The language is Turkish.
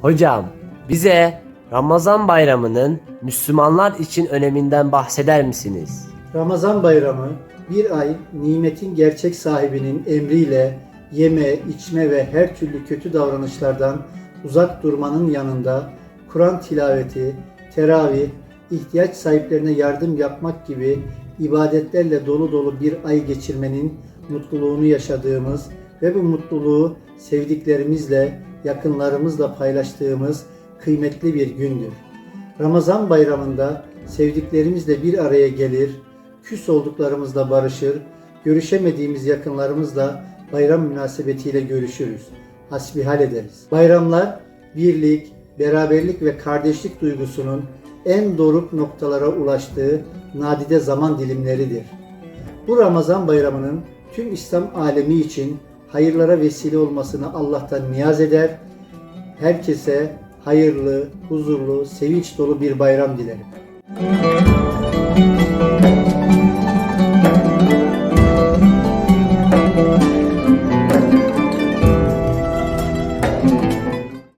Hocam, bize Ramazan bayramının Müslümanlar için öneminden bahseder misiniz? Ramazan bayramı bir ay nimetin gerçek sahibinin emriyle yeme, içme ve her türlü kötü davranışlardan uzak durmanın yanında Kur'an tilaveti, teravih, ihtiyaç sahiplerine yardım yapmak gibi ibadetlerle dolu dolu bir ay geçirmenin mutluluğunu yaşadığımız ve bu mutluluğu sevdiklerimizle, yakınlarımızla paylaştığımız kıymetli bir gündür. Ramazan bayramında sevdiklerimizle bir araya gelir, küs olduklarımızla barışır, görüşemediğimiz yakınlarımızla bayram münasebetiyle görüşürüz, hasbihal ederiz. Bayramlar birlik, beraberlik ve kardeşlik duygusunun en doruk noktalara ulaştığı nadide zaman dilimleridir. Bu Ramazan bayramının tüm İslam alemi için hayırlara vesile olmasını Allah'tan niyaz eder. Herkese hayırlı, huzurlu, sevinç dolu bir bayram dilerim.